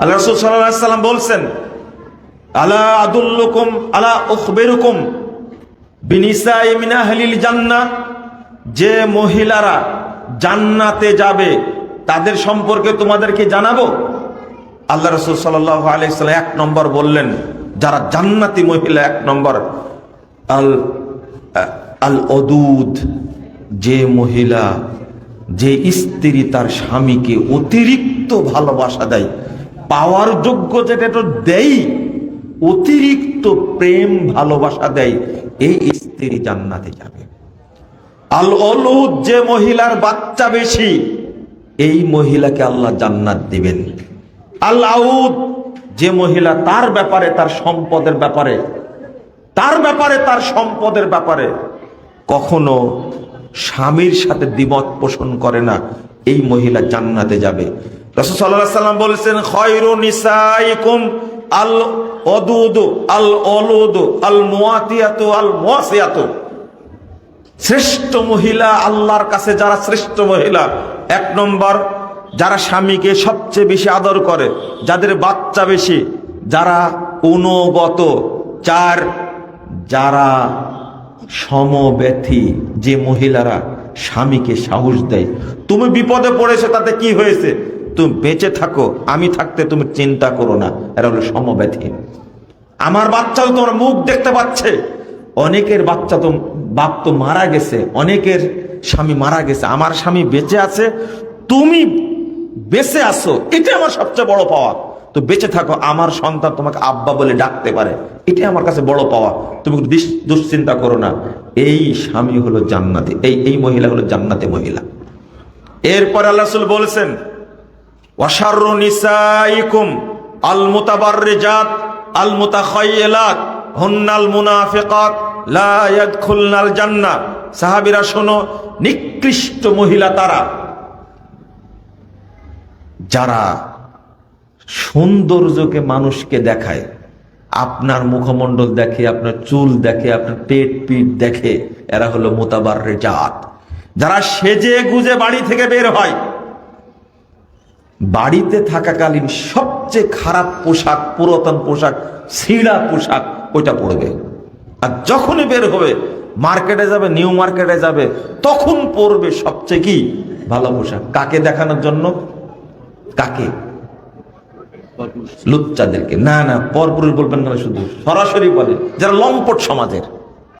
আল্লাহ রসুল সাল্লাহ সাল্লাম বলছেন, আলা আদুল্লুকুম, আলা উখবেরুকুম বিনিসা ইমিনা হালিল জান্না যে মহিলারা জান্নাতে যাবে, তাদের সম্পর্কে তোমাদেরকে জানাব? আল্লাহ রসুল সাল্লাহ আলাইসাল্লাম এক নম্বর বললেন, যারা জান্নাতি মহিলা, এক নম্বর, আল আল অদুদ যে মহিলা, যে স্ত্রী তার স্বামীকে অতিরিক্ত ভালোবাসা দেয় পাওয়ার যোগ্য যেটা একটু দেয় অতিরিক্ত প্রেম ভালোবাসা দেয় এই স্ত্রী জান্নাতে যাবে। আল অলুদ যে মহিলার বাচ্চা বেশি, এই মহিলাকে আল্লাহ জান্নাত দিবেন। আল আউদ যে মহিলা তার ব্যাপারে, তার সম্পদের ব্যাপারে, তার ব্যাপারে, তার সম্পদের ব্যাপারে কখনো স্বামীর সাথে দ্বিমত পোষণ করে না, এই মহিলা জান্নাতে যাবে। রসুল বলেছেন, খয়রু নিসাইকুম আল অদুদ আল অলুদ আল মুয়াতিয়াতু, আল মুয়াসিয়াতু। শ্রেষ্ঠ মহিলা আল্লাহর কাছে যারা শ্রেষ্ঠ মহিলা, এক নম্বর, যারা স্বামীকে সবচেয়ে বেশি আদর করে, যাদের বাচ্চা বেশি, যারা অনুগত চার, যারা সমব্যথী, যে মহিলারা স্বামীকে সাহস দেয়। তুমি বিপদে পড়েছো, তাতে কি হয়েছে? তুমি বেঁচে থাকো, আমি থাকতে তুমি চিন্তা করো না। এরা হলো সমব্যথী। আমার বাচ্চা তো তোমার মুখ দেখতে পাচ্ছে। অনেকের বাচ্চা তো, বাপ তো মারা গেছে, অনেকের স্বামী মারা গেছে। আমার স্বামী বেঁচে আছে, তুমি বেঁচে আছো এটা আমার সবচেয়ে বড় পাওয়া। তো বেঁচে থাকো, আমার সন্তান তোমাকে আব্বা বলে ডাকতে পারে। এটাই আমার কাছে বড় পাওয়া। তুমি দুশ্চিন্তা করো না। এই স্বামী হলো জান্নাতি, এই এই মহিলা হলো জান্নাতি মহিলা। এরপর আল্লাহ বলেছেন নিসাইকুম শোনো, নিকৃষ্ট মহিলা তারা, যারা সৌন্দর্যকে মানুষকে দেখায়, আপনার মুখমণ্ডল দেখে, আপনার চুল দেখে, আপনার পেট পিট দেখে, এরা হলো মোতাবার জাত যারা সেজে গুজে বাড়ি থেকে বের হয় বাড়িতে থাকাকালীন সবচেয়ে খারাপ পোশাক, পুরাতন পোশাক ছিঁড়া পোশাক, ওইটা পরবে আর যখনই বের হবে, মার্কেটে যাবে, নিউ মার্কেটে যাবে, তখন পরবে সবচেয়ে কি? ভালো পোশাক। কাকে দেখানোর জন্য? কাকে? লুচ্চাদেরকে। না না, পরপুরুষ বলবেন না শুধু, সরাসরি বলে, যারা লম্পট সমাজের।